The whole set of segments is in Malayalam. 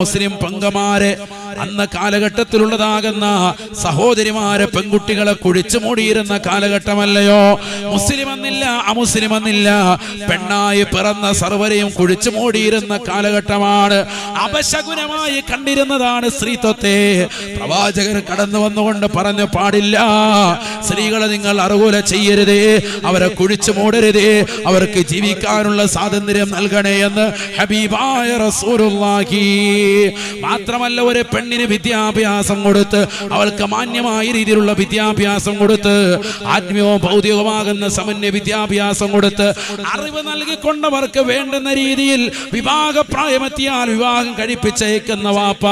മുസ്ലിം പങ്കമാരെ അന്ന് കാലഘട്ടത്തിലുള്ളതാകുന്ന സഹോദരിമാരെ പെൺകുട്ടികളെ കുഴിച്ചു മൂടിയിരുന്ന കാലഘട്ടമല്ലയോ? മുസ്ലിം എന്നില്ല അമുസ്ലിം എന്നില്ല പെണ്ണായി പിറന്ന സർവരെയും കുഴിച്ചു മൂടിയിരുന്ന കാലഘട്ടമാണ്. അപശകുനമായി കണ്ടിരുന്നതാണ് സ്ത്രീത്വത്തെ. പ്രവാചകർ കടന്നു വന്നുകൊണ്ട് പറഞ്ഞു പാടില്ല. സ്ത്രീകളെ നിങ്ങൾ അറുകൂല ചെയ്യരുതേ. അവരെ കുഴിച്ചു മൂടരുതേ. അവർക്ക് ജീവിക്കാനുള്ള സ്വാതന്ത്ര്യം നൽകണേ എന്ന് ഹബീബായ റസൂലുള്ളാഹി. മാത്രമല്ല ഒരു പെണ്ണിന് വിദ്യാഭ്യാസം കൊടുത്ത് അവൾക്ക് മാന്യമായ രീതിയിലുള്ള വിദ്യാഭ്യാസം കൊടുത്ത് ആത്മീയവും ഭൗതികവുമാകുന്ന സമന്വയ വിദ്യാഭ്യാസം കൊടുത്ത് അറിവ് നൽകിക്കൊണ്ടവർക്ക് വേണ്ടുന്ന രീതിയിൽ വിവാഹപ്രായമെത്തിയാൽ വിവാഹം കഴിപ്പിച്ചേക്കുന്ന വാപ്പ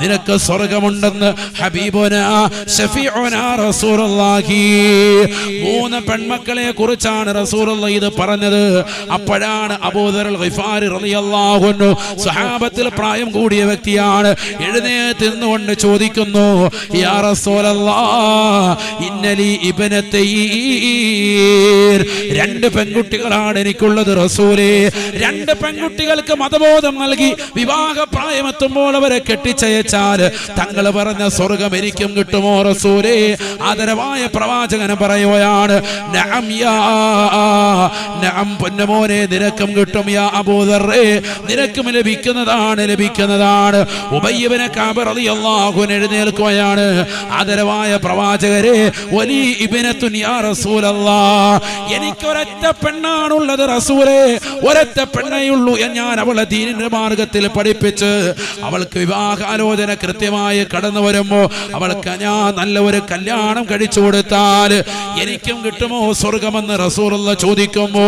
നിനക്ക് സ്വർഗമുണ്ടെന്ന് മൂന്ന് പെൺമക്കളെ കുറിച്ചാണ് റസൂലുള്ള ഇത് പറഞ്ഞത്. അപ്പോഴാണ് അബൂദർ സ്വഹാബത്തിൽ പ്രായം കൂടിയ വ്യക്തിയാണ് എഴുന്നേറ്റ് നിന്നുകൊണ്ട് ചോദിക്കുന്നു രണ്ട് പെൺകുട്ടികളാണ് എനിക്കുള്ളത് റസൂലേ. രണ്ട് പെൺകുട്ടികൾക്ക് മതബോധം നൽകി വിവാഹ പ്രായമെത്തുമ്പോൾ അവരെ കെട്ടിച്ചയച്ചാൽ തങ്ങൾ പറഞ്ഞ സ്വർഗം എനിക്കും കിട്ടുമോ റസൂലേ? ആദരവായ പ്രവാചകൻ പറയുകയാണ് പൊന്നമോനെ നിനക്കും കിട്ടും യാ അബൂദറേ നിനക്കും ലഭിക്കുന്നതാണ് ലഭിക്കുന്നതാണ്. ഉബയ്യബിനെ കാബർ റളിയല്ലാഹു അൻഹു എഴുന്നേൽക്കുകയാണ്. ആദരവായ പ്രവാചകരെ വലി ഇബ്നത്തുൻ യാ റസൂലല്ലാ എനിക്കൊരൊറ്റ പെണ്ണാണുള്ളത് റസൂലേ ഒരൊറ്റ പെണ്ണേയുള്ളൂ ഞാൻ അവളെ ദീനിന്റെ മാർഗത്തിൽ പഠിപ്പിച്ച് അവൾക്ക് വിവാഹാലോചന കൃത്യമായി കടന്നു വരുമ്പോ അവൾക്ക് ഞാൻ നല്ല ഒരു കല്യാണം കഴിച്ചു കൊടുത്താൽ എനിക്കും കിട്ടുമോ സ്വർഗമെന്ന് റസൂർ ചോദിക്കുമ്പോ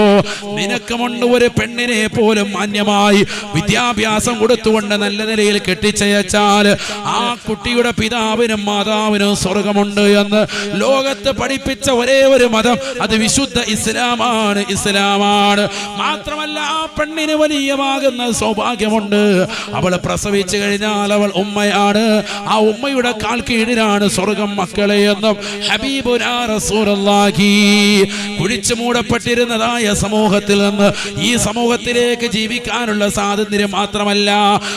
നിനക്കുമുണ്ട് ഒരു പെണ്ണിനെ പോലും മാന്യമായി വിദ്യാഭ്യാസം കൊടുത്തുകൊണ്ട് നല്ല നിലയിൽ കെട്ടിച്ചയച്ചാൽ ആ കുട്ടിയുടെ പിതാവിനും മാതാവിനും സ്വർഗമുണ്ട് എന്ന് ലോകത്ത് പഠിപ്പിച്ച ഒരേ ഒരു മതം അത് വിശുദ്ധ ഇസ്ലാമാണ് ഇസ്ലാമാണ്. മാത്രമല്ല ആ പെണ്ണിന് വലിയമാകുന്ന സൗഭാഗ്യമുണ്ട്. അവൾ പ്രസവിച്ചു കഴിഞ്ഞാൽ അവൾ ഉമ്മയാണ്. ആ ഉമ്മയുടെ കാൽ കീഴിലാണ് സ്വർഗം മക്കളെ എന്നും ഹബീബുനാ റസൂലുള്ളാഹി. കുഴിച്ചു മൂടപ്പെട്ടിരുന്നതായ സമൂഹത്തിൽ നിന്ന് ഈ സമൂഹത്തിലേക്ക് ജീവിക്കാനുള്ള സ്വാതന്ത്ര്യം മാത്രമല്ല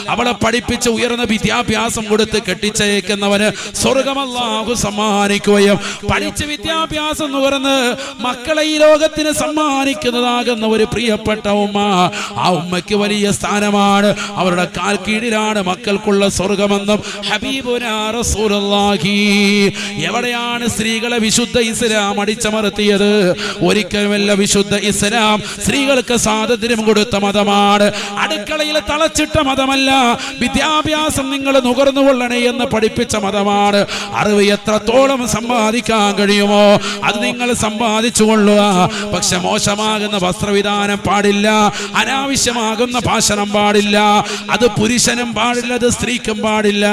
അവളെ പഠിപ്പിച്ച് ഉയർന്ന വിദ്യാഭ്യാസം കൊടുത്ത് കെട്ടിച്ചയക്കുന്നവന് സ്വർഗമല്ലാഹു സമ്മാനിക്കുകയും പഠിച്ച വിദ്യാഭ്യാസം നുകർന്ന് മക്കളെ ഈ ലോകത്തിന് സമ്മാനിക്കുന്നതാകുന്ന ഒരു പ്രിയപ്പെട്ട ഉമ്മ. ആ ഉമ്മയ്ക്ക് വലിയ സ്ഥാനമാണ്. അവരുടെ കാൽ കീഴിലാണ് മക്കൾക്കുള്ള സ്വർഗമെന്നും ഹബീബുനാ റസൂലുള്ളാഹി. എവിടെയാണ് സ്ത്രീകളെ വിശുദ്ധ ഇസ്ലാം അടിച്ചമർത്തിയത്? ഒരിക്കലുമല്ല വിശുദ്ധ ഇസ്ലാം സ്ത്രീകൾക്ക് സ്വാതന്ത്ര്യം കൊടുത്ത മതമാണ്. അടുക്കളയിൽ തളച്ചിട്ട മതമല്ല. വിദ്യാഭ്യാസം നിങ്ങൾ നുകർന്നു കൊള്ളണേ എന്ന് പഠിപ്പിച്ച മതമാണ്. അറിവ് എത്രത്തോളം സമ്പാദിക്കാൻ കഴിയുമോ അത് നിങ്ങൾ സമ്പാദിച്ചു കൊള്ളുക. പക്ഷെ മോശമാകുന്ന വസ്ത്രവിധാനം പാടില്ല. അനാവശ്യമാകുന്ന ഭാഷണം പാടില്ല. അത് പുരുഷനും പാടില്ല അത് സ്ത്രീക്കും പാടില്ല.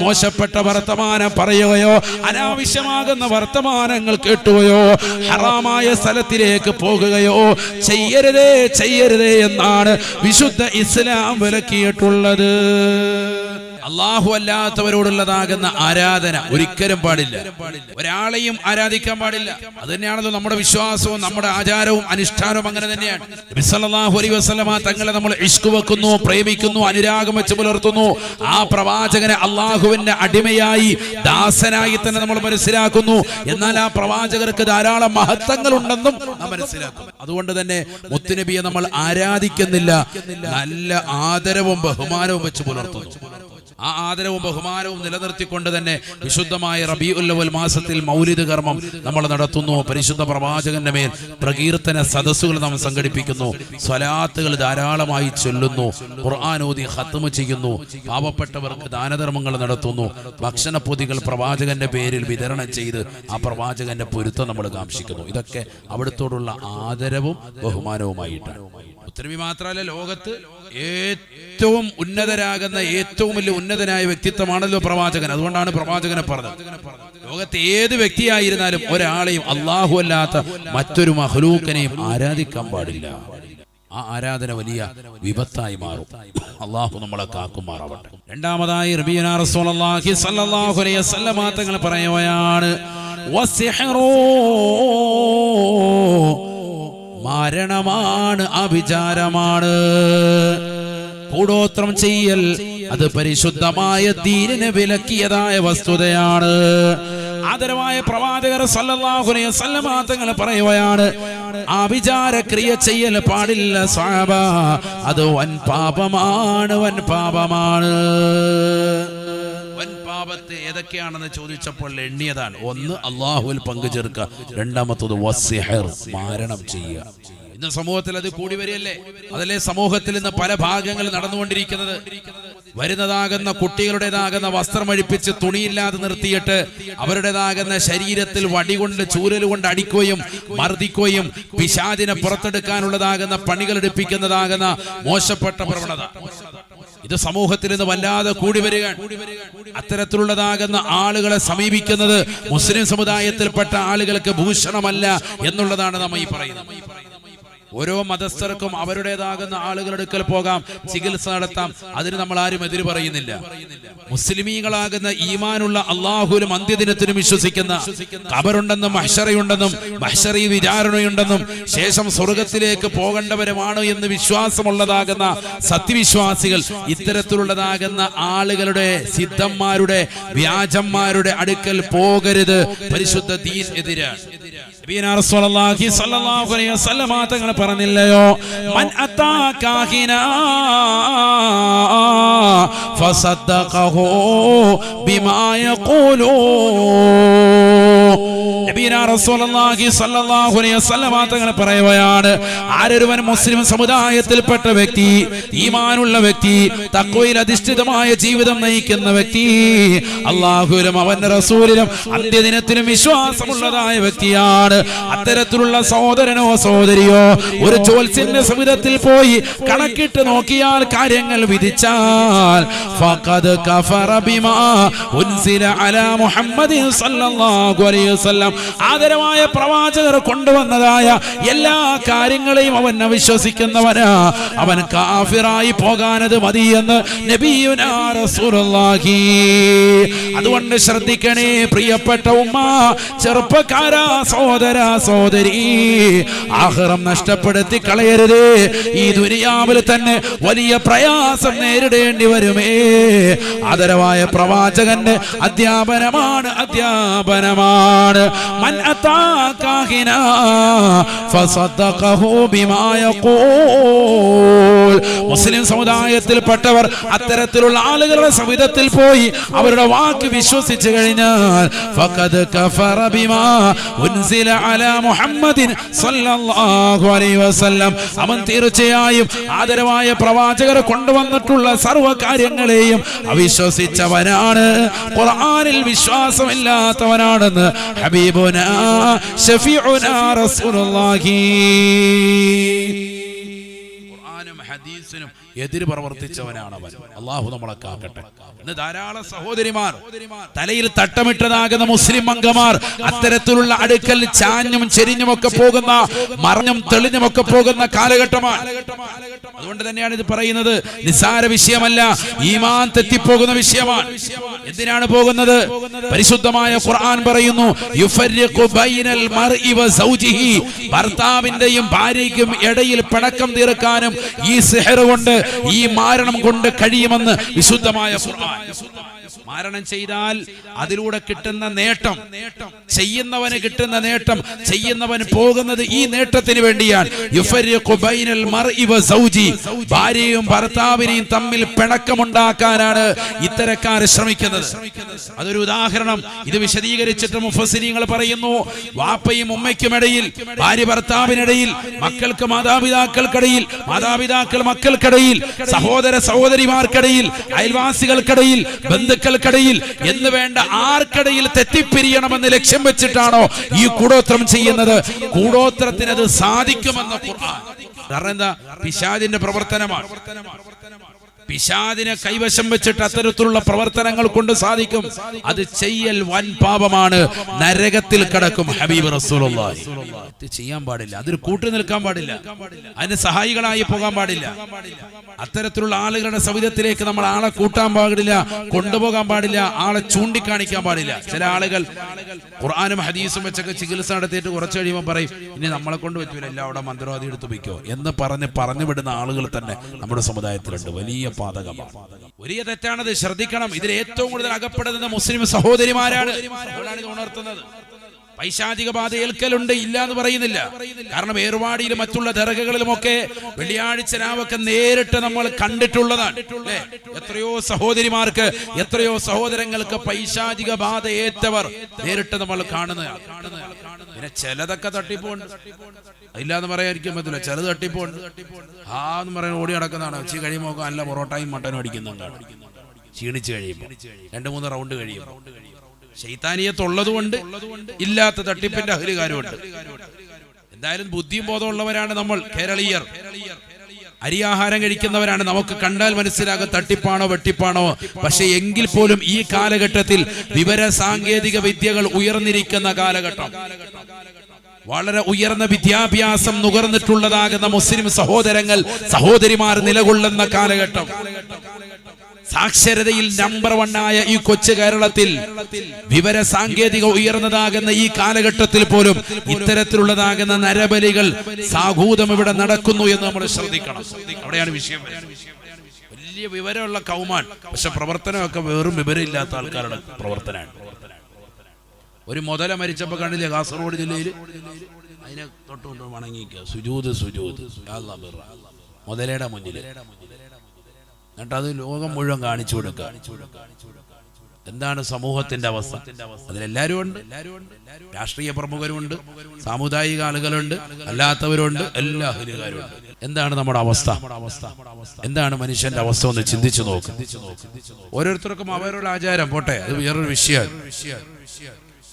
മോശപ്പെട്ട വർത്തമാനം പറയുകയോ അനാവശ്യമാകുന്ന വർത്തമാനങ്ങൾ കേട്ടുകയോ ഹറാമായ സ്ഥലത്തിലേക്ക് പോകുകയോ ചെയ്യരുതേ ചെയ്യരുതേ എന്നാണ് വിശുദ്ധ ഇസ്ലാം വിലക്കിയിട്ടുള്ളത്. അള്ളാഹു അല്ലാത്തവരോടുള്ളതാകുന്ന ആരാധന ഒരിക്കലും പാടില്ല. ഒരാളെയും ആരാധിക്കാൻ പാടില്ല. അത് തന്നെയാണല്ലോ നമ്മുടെ വിശ്വാസവും നമ്മുടെ ആചാരവും അനുഷ്ഠാനവും അങ്ങനെ തന്നെയാണ്. തങ്ങളെ നമ്മൾ ഇഷ്കു വെക്കുന്നു പ്രേമിക്കുന്നു അനുരാഗം വെച്ച് പുലർത്തുന്നു. ആ പ്രവാചകനെ അള്ളാഹുവിന്റെ അടിമയായി ദാസനായി തന്നെ നമ്മൾ മനസ്സിലാക്കുന്നു. എന്നാൽ ആ പ്രവാചകർക്ക് ധാരാളം മഹത്വങ്ങൾ ഉണ്ടെന്നും മനസ്സിലാക്കും അതുകൊണ്ട് തന്നെ മുത്തുനബിയെ നമ്മൾ ആരാധിക്കുന്നില്ല. നല്ല ആദരവും ബഹുമാനവും വെച്ച് പുലർത്തുന്നു. ആ ആദരവും ബഹുമാനവും നിലനിർത്തിക്കൊണ്ട് തന്നെ വിശുദ്ധമായ റബിഉല്ലവൽ മാസത്തിൽ മൗലിദ് കർമ്മം നമ്മൾ നടത്തുന്നു. പരിശുദ്ധ പ്രവാചകന്റെ മേൽ പ്രകീർത്തന സദസ്സുകൾ നാം സംഘടിപ്പിക്കുന്നു. സ്വലാത്തുകൾ ധാരാളമായി ചൊല്ലുന്നു. ഖുർആാനോദി ഹത്തുമ ചെയ്യുന്നു. പാവപ്പെട്ടവർക്ക് ദാനധർമ്മങ്ങൾ നടത്തുന്നു. ഭക്ഷണപ്പൊതികൾ പ്രവാചകന്റെ പേരിൽ വിതരണം ചെയ്ത് ആ പ്രവാചകന്റെ പൊരുത്തം നമ്മൾ കാംക്ഷിക്കുന്നു. ഇതൊക്കെ അവിടത്തോടുള്ള ആദരവും ബഹുമാനവുമായിട്ടാണ്. ഉത്തരവി മാത്രമല്ല ലോകത്ത് ഏറ്റവും ഉന്നതരാകുന്ന ഏറ്റവും വലിയ ഉന്നതനായ വ്യക്തിത്വമാണല്ലോ പ്രവാചകൻ. അതുകൊണ്ടാണ് പ്രവാചകനെ പറഞ്ഞത്. ലോകത്തെ ഏത് വ്യക്തിയായിരുന്നാലും ഒരാളെയും അള്ളാഹു അല്ലാത്ത മറ്റൊരു മഹലൂക്കനെയും ആരാധിക്കാൻ പാടില്ല. ആ ആരാധന വലിയ വിപത്തായി മാറും. അള്ളാഹു നമ്മളെ കാക്കുമാറാവട്ടെ. രണ്ടാമതായി തങ്ങൾ പറയുകയാണ്. മരണമാണ് അഭിചാരമാണ്. കൂടോത്രം ചെയ്യൽ. അത് പരിശുദ്ധമായ ദീനിന് വിലക്കിയതായ വസ്തുതയാണ്. ആദരവായ പ്രവാചകർ സല്ലല്ലാഹു അലൈഹി വസല്ലമ തങ്ങൾ പറയുകയാണ് ആഭിചാര ക്രിയ ചെയ്യൽ പാടില്ല സാബ. അത് വൻ പാപമാണ് വൻ പാപമാണ്. ഏതൊക്കെയാണെന്ന് ചോദിച്ചപ്പോൾ എണ്ണിയതാണ്. ഒന്ന് അള്ളാഹുവിൽ പങ്കുചേർക്കുക. രണ്ടാമത്തത് വസ്യഹർ മാരണം ചെയ്യുക. ഇന്ന് സമൂഹത്തിൽ അത് കൂടി വരികയല്ലേ അതല്ലേ സമൂഹത്തിൽ ഇന്ന് പല ഭാഗങ്ങൾ നടന്നുകൊണ്ടിരിക്കുന്നത്. വരുന്നതാകുന്ന കുട്ടികളുടേതാകുന്ന വസ്ത്രമഴിപ്പിച്ച് തുണിയില്ലാതെ നിർത്തിയിട്ട് അവരുടേതാകുന്ന ശരീരത്തിൽ വടികൊണ്ട് ചൂരലുകൊണ്ട് അടിക്കുകയും മർദ്ദിക്കുകയും പിശാദിനെ പുറത്തെടുക്കാനുള്ളതാകുന്ന പണികൾ എടുപ്പിക്കുന്നതാകുന്ന മോശപ്പെട്ട പ്രവണത. ഇത് സമൂഹത്തിൽ നിന്ന് വല്ലാതെ കൂടി വരിക അത്തരത്തിലുള്ളതാകുന്ന ആളുകളെ സമീപിക്കുന്നത് മുസ്ലിം സമുദായത്തിൽപ്പെട്ട ആളുകൾക്ക് ഭൂഷണമല്ല എന്നുള്ളതാണ് നമ്മൾ ഈ പറയുന്നത്. ഓരോ മതസ്ഥർക്കും അവരുടേതാകുന്ന ആളുകളുടെ അടുക്കൽ പോകാം ചികിത്സ നടത്താം. അതിന് നമ്മൾ ആരും എതിര് പറയുന്നില്ല. മുസ്ലിമീങ്ങളാകുന്ന ഈമാനുള്ള അള്ളാഹുലും അന്ത്യദിനത്തിനും വിശ്വസിക്കുന്ന കബറുണ്ടെന്നും മഹ്ഷറയുണ്ടെന്നും മഹ്ഷറി വിചാരണയുണ്ടെന്നും ശേഷം സ്വർഗത്തിലേക്ക് പോകേണ്ടവരുമാണ് എന്ന് വിശ്വാസമുള്ളതാകുന്ന സത്യവിശ്വാസികൾ ഇത്തരത്തിലുള്ളതാകുന്ന ആളുകളുടെ സിദ്ധന്മാരുടെ വ്യാജന്മാരുടെ അടുക്കൽ പോകരുത്. പരിശുദ്ധ ദീൻ എതിരാണ്. തങ്ങൾ പറഞ്ഞില്ലയോ? മൻ ബിമാ യഖൂലു. നബീന റസൂലുള്ളാഹി സ്വല്ലല്ലാഹു അലൈഹി വസല്ലമ തങ്ങൾ പറയുകയാണ് ആരൊരുവൻ മുസ്ലിം സമുദായത്തിൽപ്പെട്ട വ്യക്തി ഈമാനുള്ള വ്യക്തി തക്കവയിൽ അധിഷ്ഠിതമായ ജീവിതം നയിക്കുന്ന വ്യക്തി അള്ളാഹുലും അവന്റെ റസൂലിലും അന്ത്യദിനത്തിലും വിശ്വാസമുള്ളതായ വ്യക്തിയാണ്. അത്തരത്തിലുള്ള സഹോദരനോ സഹോദരിയോ ഒരു ജോത്സ്യന്റെ സമിതത്തിൽ പോയി കണക്കിട്ട് നോക്കിയാൽ കാര്യങ്ങൾ വിധിച്ചാൽ ഫഖദ് കഫറ ബിമാ ഉൻസില അലാ സല്ലല്ലാഹു അലൈഹി വസല്ലം. ആദരമായ പ്രവാചകർ കൊണ്ടുവന്നതായ എല്ലാ കാര്യങ്ങളെയും അവൻ അവിശ്വസിക്കുന്നവനാ. അവൻ കാഫിറായി പോകാനത് മതിയെന്ന് റസൂലുള്ളാഹി. അതുകൊണ്ട് ശ്രദ്ധിക്കണേ പ്രിയപ്പെട്ട ഉമ്മ ചെറുപ്പക്കാരാ സഹോദര സഹോദരി. ആഹ്റം നഷ്ടപ്പെടുത്തി കളയരുത്. ഈ ദുനിയാവിൽ തന്നെ വലിയ പ്രയാസം നേരിടേണ്ടി വരുമേ. ആദരവായ പ്രവാചകന്റെ അധ്യാപനമാണ് അധ്യാപനമാണ്. മൻ അതാ കാഹിന ഫസദ്ദഖഹു ബിമാ യഖൂൽ. മുസ്ലിം സമുദായത്തിൽപ്പെട്ടവർ അത്തരത്തിലുള്ള ആളുകളുടെ സവിധത്തിൽ പോയി അവരുടെ വാക്ക് വിശ്വസിച്ചു കഴിഞ്ഞാൽ ഫഖദ് കഫറ ബിമാ ഉൻസില അലാ മുഹമ്മദിൻ അലൈഹി വസല്ലം. അവൻ തീർച്ചയായും ആദരവായ പ്രവാചകർ കൊണ്ടുവന്നിട്ടുള്ള സർവ കാര്യങ്ങളെയും അവിശ്വസിച്ചവനാണ്. ഖുർആനിൽ വിശ്വാസമില്ലാത്തവനാണെന്ന് ഹബീബുന ഷഫീഉന റസൂലുള്ളാഹി. ഹദീസിനും എതിര് പ്രവർത്തിച്ചവനാണ് അവൻ അള്ളാഹു നമ്മളെ കാക്കട്ടെ. ഇന്ന് ധാരാളം സഹോദരിമാർ തലയിൽ തട്ടമിട്ടതാകുന്ന മുസ്ലിം അംഗമാർ അത്തരത്തിലുള്ള അടുക്കൽ ചാഞ്ഞും ചെരിഞ്ഞും ഒക്കെ പോകുന്ന മറഞ്ഞും തെളിഞ്ഞും ഒക്കെ പോകുന്ന കാലഘട്ടമാണ്. അതുകൊണ്ട് തന്നെയാണ് ഇത് പറയുന്നത്. നിസ്സാര വിഷയമല്ല ഈമാൻ തെറ്റിപ്പോകുന്ന വിഷയമാണ്. എന്തിനാണ് പോകുന്നത്? പരിശുദ്ധമായ ഖുർആൻ പറയുന്നു ഭർത്താവിന്റെയും ഭാര്യയ്ക്കും ഇടയിൽ പിണക്കം തീർക്കാനും ഈ സെഹർ കൊണ്ട് ഈ മാരണം കൊണ്ട് കഴിയുമെന്ന് വിശുദ്ധമായ മാരണം ചെയ്താൽ അതിലൂടെ കിട്ടുന്ന നേട്ടം ചെയ്യുന്നവന് കിട്ടുന്ന നേട്ടം ചെയ്യുന്നവൻ പോകുന്നത് ഈ നേട്ടത്തിന് വേണ്ടിയാണ്. ഭാര്യയും ഭർത്താവിനെയും തമ്മിൽ പിണക്കമുണ്ടാക്കാനാണ് ഇത്തരക്കാർ ശ്രമിക്കുന്നത്. അതൊരു ഉദാഹരണം. ഇത് വിശദീകരിച്ചിട്ട് മുഫസിനിങ്ങൾ പറയുന്നു. വാപ്പയും ഉമ്മയ്ക്കും ഇടയിൽ ഭാര്യ ഭർത്താവിനിടയിൽ മക്കൾക്ക് മാതാപിതാക്കൾക്കിടയിൽ മാതാപിതാക്കൾ മക്കൾക്കിടയിൽ സഹോദര സഹോദരിമാർക്കിടയിൽ അയൽവാസികൾക്കിടയിൽ ബന്ധുക്കൾക്കിടയിൽ എന്ന് വേണ്ട ആർക്കിടയിൽ തെറ്റിപ്പിരിയണമെന്ന് ലക്ഷ്യം വെച്ചിട്ടാണോ ഈ കൂടോത്രം ചെയ്യുന്നത്? കൂടോത്രത്തിന് അത് സാധിക്കുമെന്ന് കാരണം പിശാദിന്റെ പ്രവർത്തനമാണ്. പിശാദിനെ കൈവശം വെച്ചിട്ട് അത്തരത്തിലുള്ള പ്രവർത്തനങ്ങൾ കൊണ്ട് സാധിക്കും. അത് ചെയ്യൽ വൻ പാപമാണ് നരകത്തിൽ കിടക്കും ഹബീബ് റസൂലുള്ളാഹി. തെറ്റ് ചെയ്യാൻ പാടില്ല. അതിന് കൂട്ടു നിൽക്കാൻ പാടില്ല. അതിന് സഹായികളായി പോകാൻ പാടില്ല. അത്തരത്തിലുള്ള ആളുകളുടെ സവിധത്തിലേക്ക് നമ്മൾ ആളെ കൂട്ടാൻ പാടില്ല കൊണ്ടുപോകാൻ പാടില്ല ആളെ ചൂണ്ടിക്കാണിക്കാൻ പാടില്ല. ചില ആളുകൾ ഖുർആാനും ഹദീസും വെച്ചൊക്കെ ചികിത്സ നടത്തിയിട്ട് കുറച്ച് കഴിയുമ്പോൾ പറയും ഇനി നമ്മളെ കൊണ്ട് പറ്റൂല എല്ലാം അവിടെ മന്ത്രവാദി എടുത്ത് വയ്ക്കോ എന്ന് പറഞ്ഞ് പറഞ്ഞു വിടുന്ന ആളുകൾ തന്നെ നമ്മുടെ സമുദായത്തിലുണ്ട്. വലിയ പാതകമാണ്. വലിയ തെറ്റാണത്. ശ്രദ്ധിക്കണം. ഇതിൽ ഏറ്റവും കൂടുതൽ അകപ്പെടുന്നത് മുസ്ലിം സഹോദരിമാരാണ്. ഉണർത്തുന്നത്. പൈശാചിക ബാധ ഏൽക്കലുണ്ട് ഇല്ല എന്ന് പറയുന്നില്ല. കാരണം ഏർവാടിയിലും മറ്റുള്ള ദർഗകളിലുമൊക്കെ വെള്ളിയാഴ്ച രാവൊക്കെ നേരിട്ട് നമ്മൾ കണ്ടിട്ടുള്ളതാണ്? എത്രയോ സഹോദരിമാർക്ക് എത്രയോ സഹോദരങ്ങൾക്ക് പൈശാചിക ബാധ ഏറ്റവർ നേരിട്ട് നമ്മൾ കാണുന്നതാണ്. പിന്നെ ചിലതൊക്കെ തട്ടിപ്പോണ്ട്. ഇല്ലാന്ന് പറയാതിരിക്കാൻ പറ്റില്ല ചിലത് തട്ടിപ്പോണ്ട്. ആ എന്ന് പറയുന്നത് ഓടി നടക്കുന്നതാണ്. ഉച്ച കഴിയുമ്പോൾ ഒക്കെ നല്ല പൊറോട്ടയും മട്ടനും അടിക്കുന്നുണ്ടാണ്. ക്ഷീണിച്ച് കഴിയുമ്പോൾ. രണ്ട് മൂന്ന് റൗണ്ട് കഴിയുമ്പോൾ. ശൈത്താനിയത്തുള്ളത് കൊണ്ട് ഇല്ലാത്ത തട്ടിപ്പിന്റെ അഹലുകാരുമുണ്ട് എന്തായാലും ബുദ്ധിയും ബോധമുള്ളവരാണ് നമ്മൾ കേരളീയർ. അരിയാഹാരം കഴിക്കുന്നവരാണ്. നമുക്ക് കണ്ടാൽ മനസ്സിലാകും തട്ടിപ്പാണോ വെട്ടിപ്പാണോ. പക്ഷെ എങ്കിൽ പോലും ഈ കാലഘട്ടത്തിൽ വിവര സാങ്കേതിക വിദ്യകൾ ഉയർന്നിരിക്കുന്ന കാലഘട്ടം. വളരെ ഉയർന്ന വിദ്യാഭ്യാസം നുകർന്നിട്ടുള്ളതാകുന്ന മുസ്ലിം സഹോദരങ്ങൾ സഹോദരിമാർ നിലകൊള്ളുന്ന കാലഘട്ടം. സാക്ഷരതയിൽ നമ്പർ വണ്ണായ ഈ കൊച്ചു കേരളത്തിൽ വിവര സാങ്കേതിക ഉയർന്നതാകുന്ന ഈ കാലഘട്ടത്തിൽ പോലും ഇത്തരത്തിലുള്ളതാകുന്ന നരബലികൾ സാഹൂതം ഇവിടെ നടക്കുന്നു എന്ന് നമ്മൾ ശ്രദ്ധിക്കണം. അവിടെയാണ് വിഷയം. വലിയ വിവരമുള്ള കൗമാൻ പക്ഷെ പ്രവർത്തനമൊക്കെ വെറും വിവരമില്ലാത്ത ആൾക്കാരുടെ പ്രവർത്തനമാണ്. ഒരു മുതല മരിച്ചപ്പോ കണ്ടില്ലേ കാസർഗോഡ് ജില്ലയിൽ അതിനെ തൊട്ടുകൊണ്ട് വണങ്ങിക്കുക സുജൂത് സുജൂത്. മുതലയുടെ മുന്നിൽ എന്നിട്ട് അത് ലോകം മുഴുവൻ കാണിച്ചു കൊടുക്കുക എന്താണ് സമൂഹത്തിന്റെ അവസ്ഥ അതിലെല്ലാവരും ഉണ്ട് രാഷ്ട്രീയ പ്രമുഖരുണ്ട് സാമുദായിക ആളുകളുണ്ട് അല്ലാത്തവരുണ്ട് എല്ലാ അഹിലുകാരും ഉണ്ട് എന്താണ് നമ്മുടെ അവസ്ഥ എന്താണ് മനുഷ്യന്റെ അവസ്ഥ ഒന്ന് ചിന്തിച്ചു നോക്ക് ഓരോരുത്തർക്കും അവരുടെ ആചാരം പോട്ടെ അത് വേറൊരു വിഷയമാണ്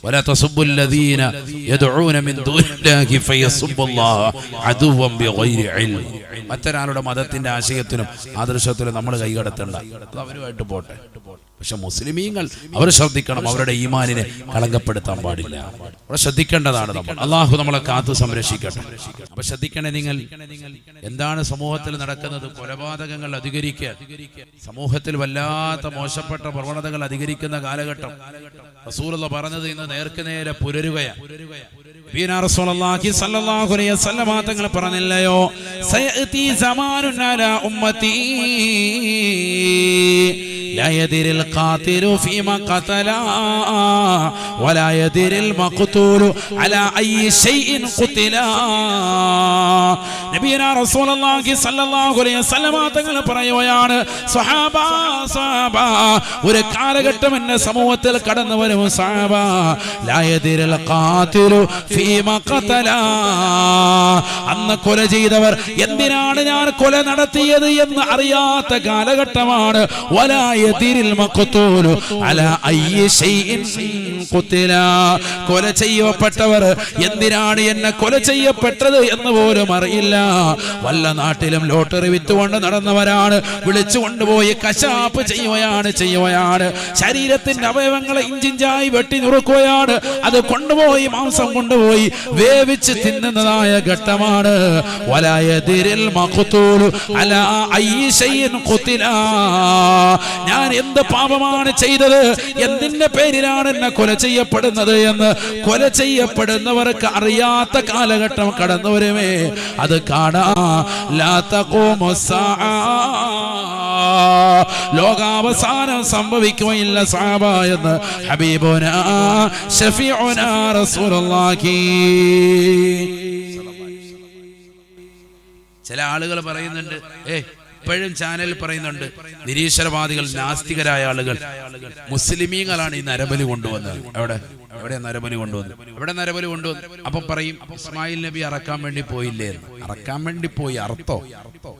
ولا تسبوا الذين يدعون من دون الله فيسبوا الله عدوا بغير علم മറ്റൊരാളുടെ മതത്തിന്റെ ആശയത്തിനും ആദർശത്തിനും നമ്മൾ കൈകടത്തേണ്ട. അവരുമായിട്ട് പോട്ടെ. പക്ഷെ മുസ്ലിമീങ്ങൾ അവർ ശ്രദ്ധിക്കണം അവരുടെ ഈമാനിനെ കളങ്കപ്പെടുത്താൻ പാടില്ല. അവിടെ ശ്രദ്ധിക്കേണ്ടതാണ് നമ്മൾ. അള്ളാഹു നമ്മളെ കാത്തു സംരക്ഷിക്കട്ടെ. അപ്പൊ ശ്രദ്ധിക്കണേ നിങ്ങൾ. എന്താണ് സമൂഹത്തിൽ നടക്കുന്നത്? കൊലപാതകങ്ങൾ അധികരിക്കുക. സമൂഹത്തിൽ വല്ലാത്ത മോശപ്പെട്ട പ്രവണതകൾ അധികരിക്കുന്ന കാലഘട്ടം. റസൂലുള്ള പറഞ്ഞത് ഇന്ന് നേർക്ക് നേരെ പുലരുകയാണ് നബീനാ റസൂലുള്ളാഹി സ്വല്ലല്ലാഹു അലൈഹി വസല്ലമ തങ്ങൾ പറഞ്ഞില്ലയോ സയഅതി സമാനുൻ അലാ ഉമ്മത്തി لا يدري القاتل فيما قتل ولا يدري المقتول على أي شيء قتل നബീനാ റസൂലുള്ളാഹി സ്വല്ലല്ലാഹു അലൈഹി വസല്ലമ തങ്ങൾ പറയുകയാണ് സ്വഹാബ സ്വഹാബ ഒരു കാലഘട്ടം എന്റെ സമൂഹത്തിൽ കടന്നു വരും സ്വഹാബ ലാ യദിരൽ ഖാതിലു ഫീമ ഖതല അന്ന് കൊല ചെയ്തവർ എന്തിനാണ് ഞാൻ കൊല നടത്തിയത് എന്ന് അറിയാത്ത കാലഘട്ടമാണ്. അലാ കൊല ചെയ്യപ്പെട്ടവർ എന്തിനാണ് എന്നെ കൊല ചെയ്യപ്പെട്ടത് എന്ന് പോലും അറിയില്ല. വല്ല നാട്ടിലും ലോട്ടറി വിറ്റുകൊണ്ട് നടന്നവരാണ്. വിളിച്ചു കൊണ്ടുപോയി കശാപ്പ് ചെയ്യുകയാണ് ചെയ്യുകയാണ്. ശരീരത്തിന്റെ അവയവങ്ങളെ ഇഞ്ചിഞ്ചായി വെട്ടി നുറുക്കുകയാണ്. അത് കൊണ്ടുപോയി മാംസം കൊണ്ടുപോയി വേവിച്ച് തിന്നുന്നതായ ഘട്ടമാണ്. ഞാൻ എന്ത് പാപമാണ് ചെയ്തത്? എന്തിന്റെ പേരിലാണ് എന്നെ കൊല ചെയ്യപ്പെടുന്നത് എന്ന് കൊല ചെയ്യപ്പെടുന്നവർക്ക് അറിയാത്ത കാലഘട്ടം കടന്നുവരുമേ അത് കാണാ. ലാ തഖൂമു സ്സാഅ. ലോകാവസാനം സംഭവിക്കുകയില്ല സാബ എന്ന് ഹബീബുന ഷഫീഉന റസൂലുള്ളാഹി. ചില ആളുകൾ പറയുന്നുണ്ട് ഏ ഇപ്പോഴും ചാനലിൽ പറയുന്നുണ്ട് നിരീശ്വരവാദികൾ നാസ്തികരായ ആളുകൾ മുസ്ലിമീങ്ങളാണ് ഈ നരബലി കൊണ്ടുവന്നത്. എവിടെ? എവിടെ നരബലി കൊണ്ടുവന്നു എവിടെ നരബലി കൊണ്ടുവന്നു അപ്പൊ പറയും ഇസ്മായിൽ നബി അറക്കാൻ വേണ്ടി പോയില്ലേ അറക്കാൻ വേണ്ടി പോയി അർത്ഥോ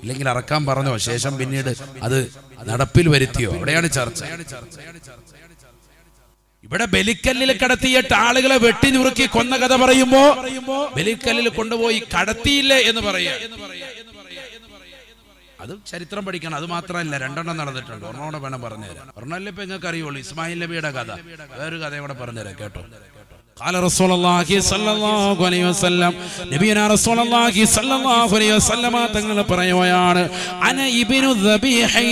ഇല്ലെങ്കിൽ അറക്കാൻ പറഞ്ഞോ? ശേഷം പിന്നീട് അത് നടപ്പിൽ വരുത്തിയോ? അവിടെയാണ് ചർച്ച. ഇവിടെ ബലിക്കല്ലിൽ കടത്തിയിട്ട് ആളുകളെ വെട്ടി നുറുക്കി കൊന്ന കഥ പറയുമ്പോ ബലിക്കല്ലിൽ കൊണ്ടുപോയി കടത്തിയില്ലേ എന്ന് പറയാ. അത് ചരിത്രം പഠിക്കണം. അത് മാത്രമല്ല രണ്ടെണ്ണം നടന്നിട്ടുണ്ട്. ഒരെണ്ണോടെ വേണം പറഞ്ഞുതരാം ഒരെണ്ണല്ലേ ഇപ്പൊ നിങ്ങൾക്ക് അറിയുള്ളൂ ഇസ്മായിൽ നബിയുടെ കഥ. വേറൊരു കഥയും കൂടെ പറഞ്ഞുതരാം കേട്ടോ? قال رسول الله صلى الله عليه وسلم നബിയന റസൂൽ അല്ലാഹി സല്ലല്ലാഹു അലൈഹി വസല്ലമ തങ്ങൾ പറയുകയാണ് അന ഇബ്നു ദബീഹി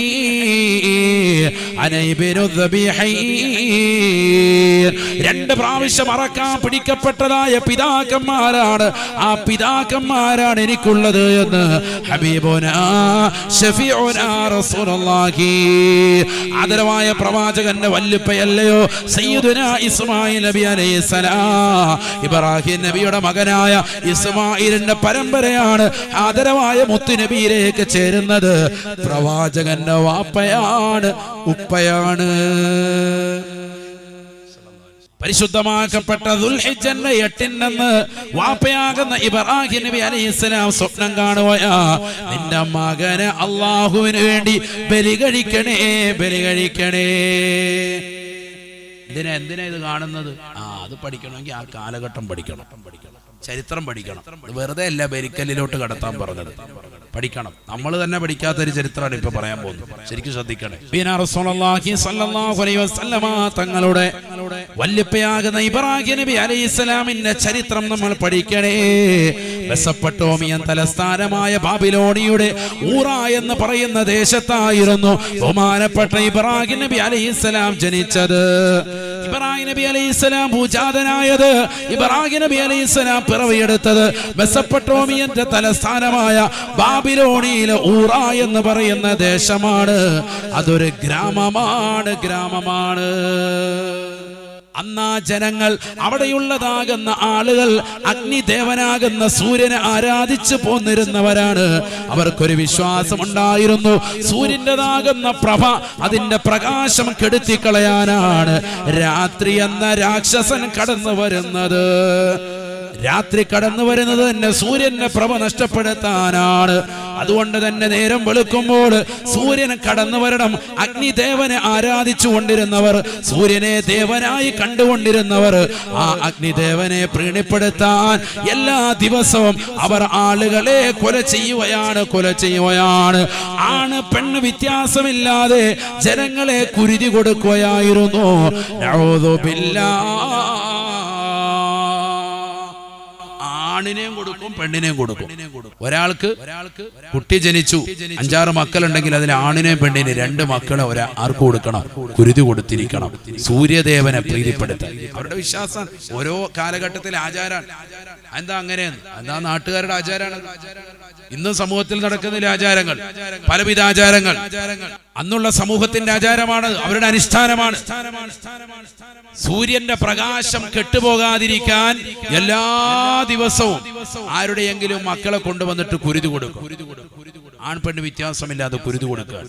അന ഇബ്നു ദബീഹി രണ്ട് പ്രാവശ്യം അറക്കാൻ പിടിക്കപ്പെട്ടതായ പിതാക്കന്മാരാണ് ആ പിതാക്കന്മാരാണ് എനിക്കുള്ളത് എന്ന് ഹബീബുന ഷഫീഉന റസൂലുള്ളാഹി ആദരവായ പ്രവാചകന്റെ വല്ലുപ്പയല്ലയോ സയ്യിദുന ഇസ്മായിൽ നബി അലൈഹിസ്സലാം ഇബ്രാഹിം നബിയുടെ മകനായ ഇസ്മായിലിന്റെ പരമ്പരയാണ് ആദരവായ മുത്തുനബിയിലേക്ക് ചേരുന്നത്. പ്രവാചകന്റെ വാപ്പയാണ് ഉപ്പയാണ്. പരിശുദ്ധമാക്കപ്പെട്ട ദുൽഹിജന്റെ എട്ടിനെന്ന് വാപ്പയാകുന്ന ഇബ്രാഹിം നബി അലൈഹിസ്സലാം സ്വപ്നം കാണുകയാ. നിന്റെ മകനെ അള്ളാഹുവിന് വേണ്ടി ബലി കഴിക്കണേ ബലി കഴിക്കണേ എന്തിനാ എന്തിനാ ഇത് കാണുന്നത്? ആ അത് പഠിക്കണമെങ്കിൽ ആ കാലഘട്ടം പഠിക്കണം. ചരിത്രം പഠിക്കണം. വെറുതെ അല്ല ബെരിക്കലിലോട്ട് കടത്താൻ പറഞ്ഞത്. പഠിക്കണം. നമ്മൾ തന്നെ പഠിക്കാത്തൊരു ചരിത്രമാണ് ഇപ്പൊ പറയാൻ പോകുന്നത്. ശരിക്കും ശ്രദ്ധിക്കണേ. തങ്ങളുടെ വല്യപ്പയാകുന്ന ഇബ്രാഹിം നബി അലൈഹി ഇസ്ലാമിന്റെ ചരിത്രം നമ്മൾ പഠിക്കണേ. ബസപ്പെട്ടോമിയൻ തലസ്ഥാനമായ ബാബിലോണിയുടെ ഊറ എന്ന് പറയുന്ന ദേശത്തായിരുന്നു ബഹുമാനപ്പെട്ട ഇബ്രാഹിം നബി അലൈഹി ഇസ്ലാം ജനിച്ചത്. ഇബ്രാഹിം നബി അലൈഹിസ്സലാം ഭൂജാതനായത് ഇബ്രാഹിം നബി അലൈഹിസ്സലാം പിറവിയെടുത്തത് മെസ്സപ്പെട്ടോമിയന്റെ തലസ്ഥാനമായ ബാബിലോണിയിലെ ഊറ എന്ന് പറയുന്ന ദേശമാണ്. അതൊരു ഗ്രാമമാണ് ഗ്രാമമാണ്. അന്നാ ജനങ്ങൾ അവിടെയുള്ളതാകുന്ന ആളുകൾ അഗ്നിദേവനാകുന്ന സൂര്യനെ ആരാധിച്ചു പോന്നിരുന്നവരാണ്. അവർക്കൊരു വിശ്വാസം ഉണ്ടായിരുന്നു സൂര്യന്റെതാകുന്ന പ്രഭ അതിന്റെ പ്രകാശം കെടുത്തിക്കളയാനാണ് രാത്രി എന്ന രാക്ഷസൻ കടന്നു വരുന്നത്. രാത്രി കടന്നു വരുന്നത് തന്നെ സൂര്യന്റെ പ്രഭ നഷ്ടപ്പെടുത്താനാണ്. അതുകൊണ്ട് തന്നെ നേരം വെളുക്കുമ്പോൾ സൂര്യൻ കടന്നു വരണം. അഗ്നിദേവനെ ആരാധിച്ചു കൊണ്ടിരുന്നവർ സൂര്യനെ ദേവനായി കണ്ടുകൊണ്ടിരുന്നവർ ആ അഗ്നിദേവനെ പ്രീണിപ്പെടുത്താൻ എല്ലാ ദിവസവും അവർ ആളുകളെ കൊല ചെയ്യുകയാണ് കൊല ചെയ്യുകയാണ്. ആണ് പെണ്ണ് വ്യത്യാസമില്ലാതെ ജനങ്ങളെ കുരുതി കൊടുക്കുകയായിരുന്നു. ബില്ലാ ആണിനെയും കൊടുക്കും പെണ്ണിനെയും കൊടുക്കും. ഒരാൾക്ക് ഒരാൾക്ക് കുട്ടി ജനിച്ചു അഞ്ചാറ് മക്കളുണ്ടെങ്കിൽ അതിൽ ആണിനെയും പെണ്ണിനെയും രണ്ട് മക്കളെ ഒരാ ആർക്ക് കൊടുക്കണം? കുരുതി കൊടുത്തിരിക്കണം. സൂര്യദേവനെ പ്രീതിപ്പെടുത്തി അവരുടെ വിശ്വാസം ഓരോ കാലഘട്ടത്തിലെ ആചാരാണ് എന്താ അങ്ങനെയെന്ന്? എന്താ നാട്ടുകാരുടെ ആചാരാണ് ഇന്ന് സമൂഹത്തിൽ നടക്കുന്ന ആചാരങ്ങൾ? പലവിധ ആചാരങ്ങൾ. അന്നുള്ള സമൂഹത്തിന്റെ ആചാരമാണ് അവരുടെ അനുഷ്ഠാനമാണ്. സൂര്യന്റെ പ്രകാശം കെട്ടുപോകാതിരിക്കാൻ എല്ലാ ദിവസവും ആരുടെയെങ്കിലും മക്കളെ കൊണ്ടുവന്നിട്ട് കുരുതി കൊടുക്കും. ആൺപെണ്ണ് വ്യത്യാസമില്ലാതെ കുരുതി കൊടുക്കുക.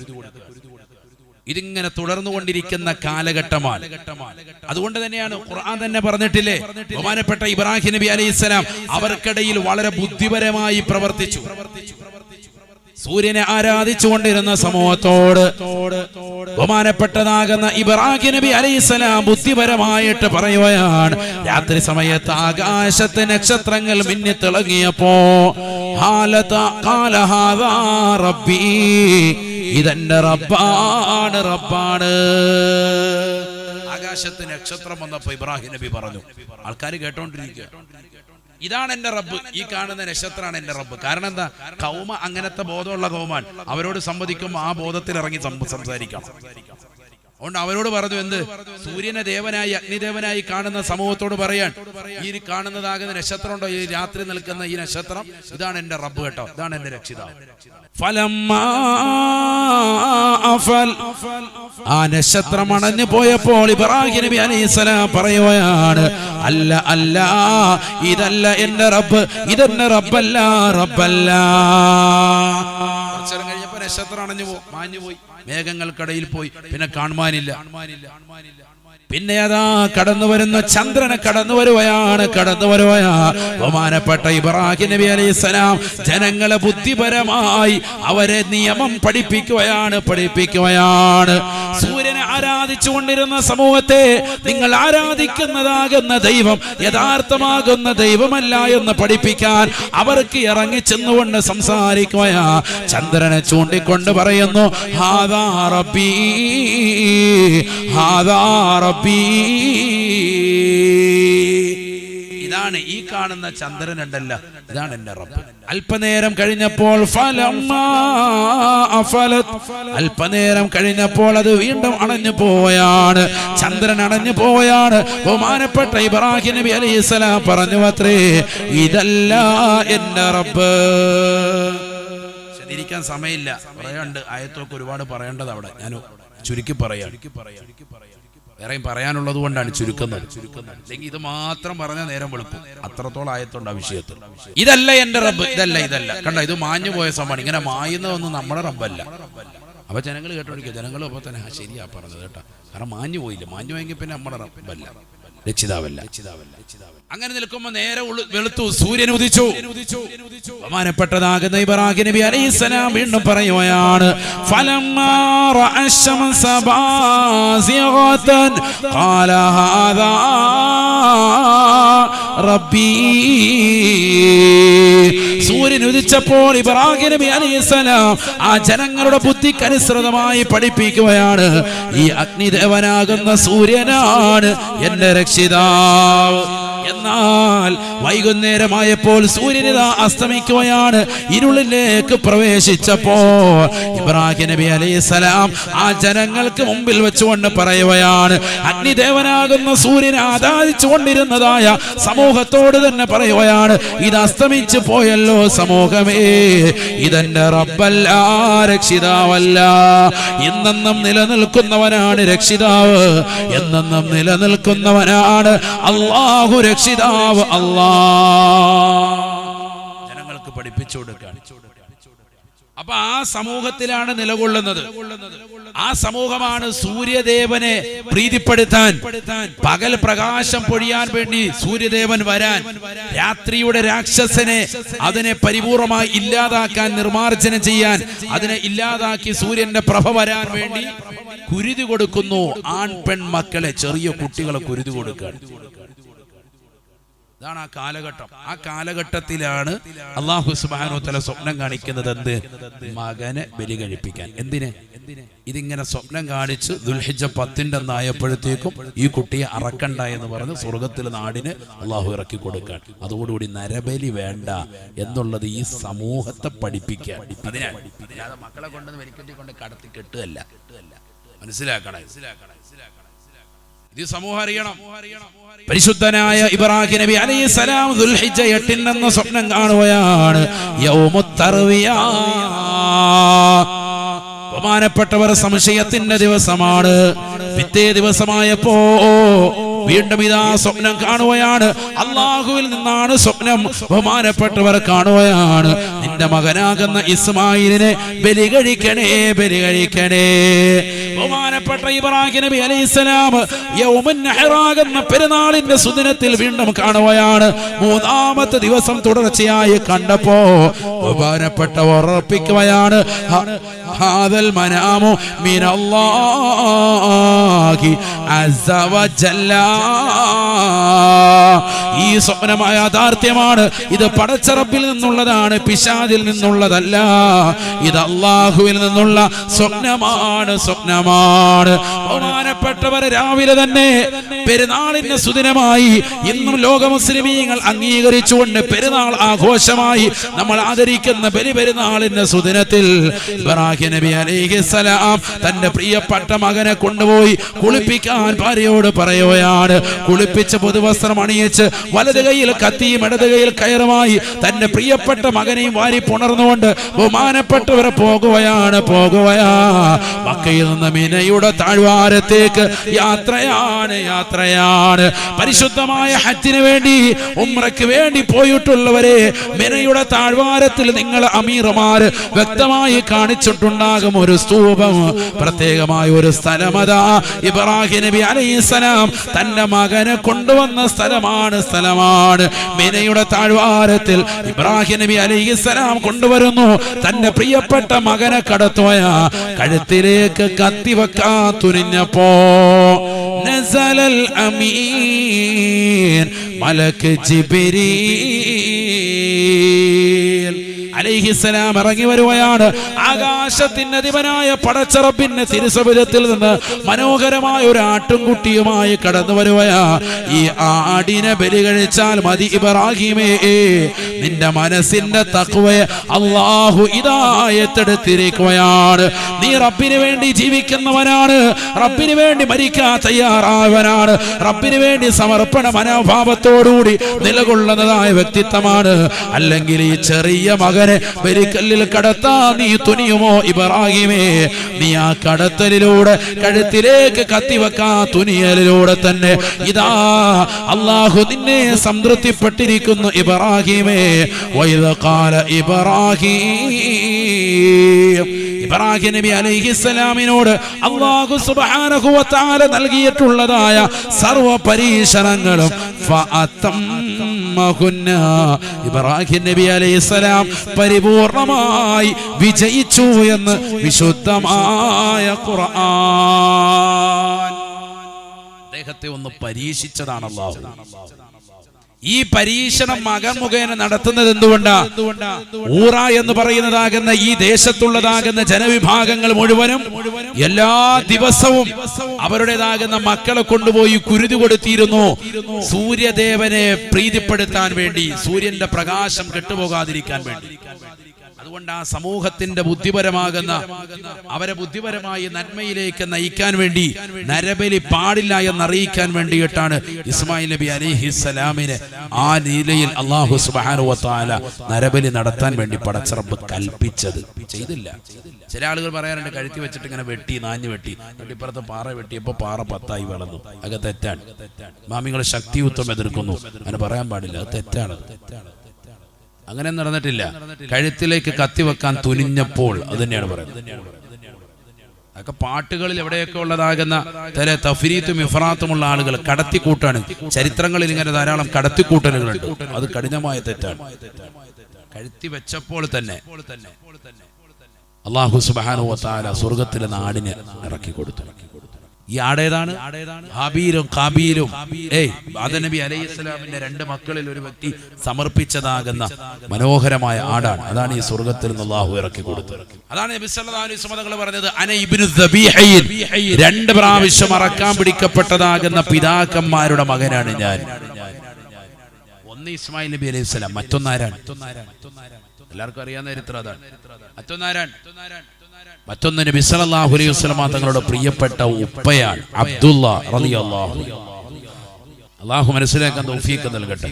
ഇതിങ്ങനെ തുടർന്നു കൊണ്ടിരിക്കുന്ന കാലഘട്ടമാണ്. അതുകൊണ്ട് തന്നെയാണ് ഖുർആൻ തന്നെ പറഞ്ഞിട്ടില്ലേ? ബഹുമാനപ്പെട്ട ഇബ്രാഹിം നബി അലൈഹിസ്സലാം അവർക്കിടയിൽ വളരെ ബുദ്ധിപരമായി പ്രവർത്തിച്ചു. സൂര്യനെ ആരാധിച്ചുകൊണ്ടിരുന്ന സമൂഹത്തോട് ബഹുമാനപ്പെട്ടതാകുന്ന ഇബ്രാഹിം നബി അലൈഹിസ്സലാം ബുദ്ധിപരമായിട്ട് പറയുകയാണ് രാത്രി സമയത്ത് ആകാശത്തെ നക്ഷത്രങ്ങൾ മിന്നി തിളങ്ങിയപ്പോ റബ്ബി ഇതെന്റെ റബ്ബാണ് റബ്ബാണ്. ആകാശത്തെ നക്ഷത്രം വന്നപ്പോ ഇബ്രാഹിം നബി പറഞ്ഞു ആൾക്കാർ കേട്ടോണ്ടിരിക്കുക. ഇതാണ് എന്റെ റബ്ബ്. ഈ കാണുന്ന നക്ഷത്രമാണ് എന്റെ റബ്ബ്. കാരണം എന്താ? കൗമ അങ്ങനത്തെ ബോധമുള്ള കൗമാൻ. അവരോട് സംവദിക്കുമ്പോൾ ആ ബോധത്തിൽ ഇറങ്ങി സംസാരിക്കാം സംസാരിക്കണം. അതുകൊണ്ട് അവരോട് പറഞ്ഞു എന്ത്? സൂര്യനെ ദേവനായി അഗ്നിദേവനായി കാണുന്ന സമൂഹത്തോട് പറയാൻ. ഈ കാണുന്നതാകുന്ന നക്ഷത്രം ഉണ്ടോ ഈ രാത്രി നിൽക്കുന്ന ഈ നക്ഷത്രം? ഇതാണ് എന്റെ റബ്ബ് കേട്ടോ. ഇതാണ് എന്റെ രക്ഷിതാവ്. ആ നക്ഷത്രം അണഞ്ഞു പോയപ്പോൾ ഇബ്രാഹിം നബി അലൈഹിസ്സലാം പറയുകയാണ് അല്ല അല്ല ഇതല്ല എന്റെ റബ്ബ് ഇതെന്റെ റബ്ബല്ല റബ്ബല്ല. നക്ഷത്രം അണഞ്ഞു പോ മാഞ്ഞു പോയി മേഘങ്ങൾക്കിടയിൽ പോയി. പിന്നെ കാണുവാനില്ല. പിന്നെ അതാ കടന്നു വരുന്ന ചന്ദ്രന് കടന്നു വരുവയാണ് കടന്നു വരുവയാ. ബഹുമാനപ്പെട്ട ഇബ്രാഹിം നബി അലൈഹി സ്വലാം ജനങ്ങളെ ബുദ്ധിപരമായി അവരെ നിയമം പഠിപ്പിക്കുകയാണ് പഠിപ്പിക്കുകയാണ്. സൂര്യനെ ആരാധിച്ചു കൊണ്ടിരുന്ന സമൂഹത്തെ നിങ്ങൾ ആരാധിക്കുന്നതാകുന്ന ദൈവം യഥാർത്ഥമാകുന്ന ദൈവമല്ല എന്ന് പഠിപ്പിക്കാൻ അവർക്ക് ഇറങ്ങി ചെന്നുകൊണ്ട് സംസാരിക്കുകയാ. ചന്ദ്രനെ ചൂണ്ടിക്കൊണ്ട് പറയുന്നു ഹാദാ റബ്ബി ഹാദാ റബ്ബീ. ഇതാണ് ഈ കാണുന്ന ചന്ദ്രൻ ഉണ്ടല്ലോ ഇതാണ് എന്റെ റബ്ബ്. അല്പനേരം കഴിഞ്ഞപ്പോൾ. അല്പനേരം കഴിഞ്ഞപ്പോൾ അത് വീണ്ടും അണഞ്ഞു പോയാണ്. ചന്ദ്രൻ അണഞ്ഞു പോയാണ്. ബഹുമാനപ്പെട്ട ഇബ്രാഹിം നബി അലൈഹി സ്വലാം പറഞ്ഞു അത്രേ ഇതല്ല എന്റെ റബ്ബ്. ഇരിക്കാൻ സമയമില്ല. പറയാണ്ട് ആയത്തൊക്കെ ഒരുപാട് പറയേണ്ടത് അവിടെ ഞാൻ ചുരുക്കി പറയാം. വേറെയും പറയാനുള്ളത് കൊണ്ടാണ് ചുരുക്കുന്നത്. അല്ലെങ്കിൽ ഇത് മാത്രം പറഞ്ഞ നേരം വെളുക്കും. അത്രത്തോളം ആയത്തുണ്ട് ആ വിഷയത്തിൽ. ഇതല്ല എന്റെ റബ്ബ് ഇതല്ല ഇതല്ല. കണ്ട ഇത് മാഞ്ഞു പോയ സംഭവമാണ്. ഇങ്ങനെ മായുന്നതൊന്നും നമ്മുടെ റബ്ബല്ല. അപ്പൊ ജനങ്ങൾ കേട്ടോണ്ടിരിക്കുക. ജനങ്ങൾ അപ്പൊ തന്നെ ആ ശരിയാ പറഞ്ഞത് കേട്ടോ. കാരണം മാഞ്ഞു പോയില്ല? മാഞ്ഞു പോയെങ്കിൽ പിന്നെ നമ്മുടെ റബ്ബല്ല. രക്ഷിതാവല്ല രക്ഷിതാവല്ല രക്ഷിതാവല്ല. അങ്ങനെ നിൽക്കുമ്പോൾ നേരെ വെളുത്തു സൂര്യൻ ഉദിച്ചു. ബഹുമാനപ്പെട്ടതാകുന്ന ഇബ്രാഹി നബി അലൈഹി സ്വലാം വീണ്ടും പറയുകയാണ് സൂര്യൻ ഉദിച്ചപ്പോൾ ഇബ്രാഹിം നബി അലൈഹി സ്വലാം ആ ജനങ്ങളുടെ ബുദ്ധിക്കനുസൃതമായി പഠിപ്പിക്കുകയാണ് ഈ അഗ്നിദേവനാകുന്ന സൂര്യനാണ് എന്റെ രക്ഷിതാവ്. എന്നാൽ വൈകുന്നേരമായപ്പോൾ സൂര്യനിത അസ്തമിക്കുകയാണ്. ഇരുളിലേക്ക് പ്രവേശിച്ചപ്പോൾ ഇബ്രാഹിം നബി അലൈഹിസ്സലാം ആ ജനങ്ങൾക്ക് മുമ്പിൽ വെച്ചുകൊണ്ട് പറയുകയാണ്. അഗ്നിദേവനാകുന്ന സൂര്യനെ ആരാധിച്ചു കൊണ്ടിരുന്നതായ സമൂഹത്തോട് തന്നെ പറയുകയാണ്. ഇത് അസ്തമിച്ചു പോയല്ലോ സമൂഹമേ. ഇതെന്റെ റബ്ബല്ല രക്ഷിതാവല്ല. എന്നെന്നും നിലനിൽക്കുന്നവനാണ് രക്ഷിതാവ്. എന്നെന്നും നിലനിൽക്കുന്നവനാണ് അള്ളാഹു രക്ഷിതാവ് അല്ലാ. ജനങ്ങൾക്ക് പഠിപ്പിച്ചു കൊടുക്കാൻ. അപ്പൊ ആ സമൂഹത്തിലാണ് നിലകൊള്ളുന്നത്. ആ സമൂഹമാണ് സൂര്യദേവനെ പ്രീതിപ്പെടുത്താൻ പകൽ പ്രകാശം പൊഴിയാൻ വേണ്ടി സൂര്യദേവൻ വരാൻ രാത്രിയുടെ രാക്ഷസനെ അതിനെ പരിപൂർണമായി ഇല്ലാതാക്കാൻ നിർമാർജനം ചെയ്യാൻ അതിനെ ഇല്ലാതാക്കി സൂര്യന്റെ പ്രഭ വരാൻ വേണ്ടി കുരുതി കൊടുക്കുന്നു ആൺ പെൺ മക്കളെ ചെറിയ കുട്ടികളെ കുരുതി കൊടുക്കാൻ. ഇതാണ് ആ കാലഘട്ടം. ആ കാലഘട്ടത്തിലാണ് അള്ളാഹു സുബാനോ തല സ്വപ്നം കാണിക്കുന്നത് എന്ത്? മകനെ ബലി കഴിപ്പിക്കാൻ. എന്തിന്? ഇതിങ്ങനെ സ്വപ്നം കാണിച്ച് ദുൽഹിജ പത്തിന്റെ ആയപ്പോഴത്തേക്കും ഈ കുട്ടിയെ അറക്കണ്ട എന്ന് പറഞ്ഞ് സ്വർഗത്തിലെ നാടിന് അള്ളാഹു ഇറക്കി കൊടുക്കാൻ. അതോടുകൂടി നരബലി വേണ്ട എന്നുള്ളത് ഈ സമൂഹത്തെ പഠിപ്പിക്കാൻ. മക്കളെ കൊണ്ടുവന്ന് വലിക്കെട്ടി കൊണ്ട് കടത്തി കെട്ടുകയല്ല. മനസ്സിലാക്കണം മനസ്സിലാക്കണേ? ഇത് സമൂഹം അറിയണം. പരിശുദ്ധനായ ഇബ്രാഹിം നബി അലൈഹി സലാം ദുൽഹിജ്ജ എട്ടിൽ എന്ന സ്വപ്നം കാണുകയാണ്. യൗമുത്തർവിയ. ബഹുമാനപ്പെട്ടവർ സംശയത്തിന്റെ ദിവസമാണ്. പിറ്റേ ദിവസമായപ്പോ വീണ്ടും ഇതാ സ്വപ്നം കാണുകയാണ്. അള്ളാഹുവിൽ നിന്നാണ് സ്വപ്നം ബഹുമാനപ്പെട്ടവർ കാണുകയാണ്. നിന്റെ മകനാകുന്ന ഇസ്മായിലിനെ ബലി കഴിക്കണേ ബലി കഴിക്കണേ ബഹുമാനപ്പെട്ട ഇബ്രാഹിം നബി അലൈഹിസ്സലാം യൗമുൻ നഹറാകുന്ന പെരുന്നാളിന്റെ സുദിനത്തിൽ വീണ്ടും കാണുകയാണ്. മൂന്നാമത്തെ ദിവസം തുടർച്ചയായി കണ്ടപ്പോ ബഹുമാനപ്പെട്ട ഉറപ്പിക്കുകയാണ്. ഹാദൽ മനാമു മിനല്ലാഹി. വജല്ല. ഈ സ്വപ്നമായ യാഥാർത്ഥ്യമാണ്. ഇത് പടച്ചറപ്പിൽ നിന്നുള്ളതാണ് പിശാദിൽ നിന്നുള്ളതല്ല. ഇത് അള്ളാഹുവിൽ നിന്നുള്ള സ്വപ്നമാണ് സ്വപ്നമാണ്. ബഹുമാനപ്പെട്ടവർ രാവിലെ തന്നെ പെരുന്നാളിന്റെ സുദിനമായി ഇന്നും ലോക മുസ്ലിമീങ്ങൾ അംഗീകരിച്ചുകൊണ്ട് പെരുന്നാൾ ആഘോഷമായി നമ്മൾ ആദരിക്കുന്ന ബലി പെരുന്നാളിന്റെ സുദിനത്തിൽ ഇബ്രാഹിം നബി അലൈഹിസ്സലാം തന്റെ പ്രിയപ്പെട്ട മകനെ കൊണ്ടുപോയി കുളിപ്പിക്കാൻ ഭാര്യയോട് പറയുകയാണ്. കുളിപ്പിച്ച് പുതുവസ്ത്രം അണിയിച്ച് വലത് കൈയിൽ കത്തിയും ഇടത് കൈയിൽ കയറുമായി തന്റെ പ്രിയപ്പെട്ട മകനെയും വാരി പുണർന്നുകൊണ്ട് ബഹുമാനപ്പെട്ടവരെ പോകുകയാണ് പോകുകയാ. മക്കയിൽ നിന്ന് മിനയുടെ താഴ്വാരത്തേക്ക് യാത്രയാണ് യാത്രയാണ്. പരിശുദ്ധമായ ഹജ്ജിന് വേണ്ടി ഉമ്രയ്ക്ക് വേണ്ടി പോയിട്ടുള്ളവരെ മിനയുടെ താഴ്വാരത്തിൽ നിങ്ങൾ അമീർമാര് വ്യക്തമായി കാണിച്ചിട്ടുണ്ടാകും ഒരു സ്തൂപം. പ്രത്യേകമായ ഒരു സ്ഥലമതാ ഇബ്രാഹിം നബി അലൈഹിസ്സലാം തന്റെ മകനെ കൊണ്ടുവന്ന സ്ഥലമാണ് സ്ഥലമാണ്. മിനയുടെ താഴ്വാരത്തിൽ ഇബ്രാഹിം നബി അലൈഹിസ്സലാം കൊണ്ടുവരുന്നു. തന്റെ പ്രിയപ്പെട്ട മകനെ കടത്തോയ കഴുത്തിലേക്ക് കത്തിവെക്കാ തുനിഞ്ഞപ്പോ നസലൽ അമീൻ മലക്ക് ജിബിരീൽ അലൈഹി അലൈഹിസ്സലാം ഇറങ്ങി വരുകയാണ്. ആകാശത്തിന്റെ അധിപനായ പടച്ചറപ്പിന്റെ തിരുസപുരത്തിൽ നിന്ന് മനോഹരമായ ഒരു ആട്ടുംകുട്ടിയുമായി കടന്നു വരുവയാ ഈ ആടിനെ ബലി കഴിച്ചാൽ മതി ഇബ്രാഹിമേ. നിന്റെ മനസ്സിന്റെ തക്വയെ അള്ളാഹു ഇതായത്തെടുത്തിരിക്കുകയാണ് നീ റബ്ബിന് വേണ്ടി ജീവിക്കുന്നവനാണ്. റബ്ബിന് വേണ്ടി മരിക്കാൻ തയ്യാറായവനാണ്. റബ്ബിന് വേണ്ടി സമർപ്പണ മനോഭാവത്തോടുകൂടി നിലകൊള്ളുന്നതായ വ്യക്തിത്വമാണ്. അല്ലെങ്കിൽ ഈ ചെറിയ മകനെ ബലിക്കല്ലിൽ കടത്താ നീ തുനിയുമോ ഇബ്രാഹിമേ? നീ ആ കടത്തലിലൂടെ കഴുത്തിലേക്ക് കത്തിവെക്കാ തുനിയലിലൂടെ തന്നെ. ഇതാ അള്ളാഹു നിന്നെ സംതൃപ്തിപ്പെട്ടിരിക്കുന്നു ഇബ്രാഹിമേ. വൈദകാല ഇബ്രാഹിം. ഇബ്രാഹിം നബി അലൈഹിസ്സലാമിനോട് അള്ളാഹു സുബ്ഹാനഹു നൽകിയിട്ടുള്ളതായ സർവ പരീക്ഷണങ്ങളും. ഇബ്രാഹിം നബി അലൈഹിസ്സലാം പരിപൂർണമായി വിജയിച്ചു എന്ന് വിശുദ്ധമായ ഖുർആൻ. അദ്ദേഹത്തെ ഒന്ന് പരീക്ഷിച്ചതാണ് അള്ളാഹു. ഈ പരീക്ഷണം മകൻ മുഖേന നടത്തുന്നത് എന്തുകൊണ്ടാ? ഊറ എന്ന് പറയുന്നതാകുന്ന ഈ ദേശത്തുള്ളതാകുന്ന ജനവിഭാഗങ്ങൾ മുഴുവനും എല്ലാ ദിവസവും അവരുടേതാകുന്ന മക്കളെ കൊണ്ടുപോയി കുരുതി കൊടുത്തിരുന്നു. സൂര്യദേവനെ പ്രീതിപ്പെടുത്താൻ വേണ്ടി സൂര്യന്റെ പ്രകാശം കെട്ടുപോകാതിരിക്കാൻ വേണ്ടി. അതുകൊണ്ട് ആ സമൂഹത്തിന്റെ ബുദ്ധിപരമാകുന്ന അവരെ ബുദ്ധിപരമായി നന്മയിലേക്ക് നയിക്കാൻ വേണ്ടി നരബലി പാടില്ല എന്നറിയിക്കാൻ വേണ്ടിയിട്ടാണ് ഇസ്മായിൽ നബി അലിഹിസ്സലാമിന് ആ നിലയിൽ അള്ളാഹു സുബാനുവത്താല നരബലി നടത്താൻ വേണ്ടി പടച്ചറബ് കൽപ്പിച്ചത്. ചെയ്തില്ല. ചില ആളുകൾ പറയാറുണ്ട് കഴുത്തി വെച്ചിട്ട് ഇങ്ങനെ വെട്ടി നാഞ്ഞു വെട്ടി. വെട്ടിപ്പുറത്ത് പാറ വെട്ടിയപ്പോ പാറ പത്തായി വളർന്നു. അത് തെറ്റാണ്. മാമികൾ ശക്തിയുത്വം എതിർക്കുന്നു. അങ്ങനെ പറയാൻ പാടില്ല. അത് തെറ്റാണ് തെറ്റാണ്. അങ്ങനെ നടന്നിട്ടില്ല. കഴുത്തിലേക്ക് കത്തിവെക്കാൻ തുനിഞ്ഞപ്പോൾ അത് തന്നെയാണ് പറയുന്നത്. അതൊക്കെ പാട്ടുകളിൽ എവിടെയൊക്കെ ഉള്ളതാകുന്ന തല തഫരീത്തും ഇഫറാത്തുമുള്ള ആളുകൾ കടത്തിക്കൂട്ടാണ്. ചരിത്രങ്ങളിൽ ഇങ്ങനെ ധാരാളം കടത്തിക്കൂട്ടലുകളുണ്ട്. അത് കഠിനമായ തെറ്റാണ്. കഴുത്തി വെച്ചപ്പോൾ തന്നെ അള്ളാഹു സുബാനു താല സ്വർഗത്തിലെ നാടിന് ഇറക്കി കൊടുത്തു ഈ ആടേതാണ് ഹാബീലും കാബീലും. ഏയ് ആദനബി അലൈഹി സ്വലാമിന്റെ രണ്ട് മക്കളിൽ ഒരു വ്യക്തി സമർപ്പിച്ചതാകുന്ന മനോഹരമായ ആടാണ്. അതാണ് ഈ സ്വർഗത്തിൽ നിന്ന് അള്ളാഹു ഇറക്കി കൊടുത്തത്. അതാണ് നബി സല്ലല്ലാഹു അലൈഹി വസല്ലം തങ്ങൾ പറഞ്ഞത് അന ഇബ്നു രണ്ട് പ്രാവശ്യം അറക്കാൻ പിടിക്കപ്പെട്ടതാകുന്ന പിതാക്കന്മാരുടെ മകനാണ് ഞാൻ. ഒന്ന് ഇസ്മായിൽ നബി അലൈഹി സ്വലാം മറ്റൊന്നാരാണ്? എല്ലാവർക്കും അറിയാവുന്ന ചരിത്രം അതാണ്. മറ്റൊന്നാരാണ്. മറ്റൊന്ന് നബി സല്ലല്ലാഹു അലൈഹി വസല്ലമ തങ്ങളുടെ പ്രിയപ്പെട്ട ഉപ്പയാണ് അബ്ദുള്ള റളിയല്ലാഹു അള്ളാഹു മനസ്സിലാക്കാൻ നൽകട്ടെ.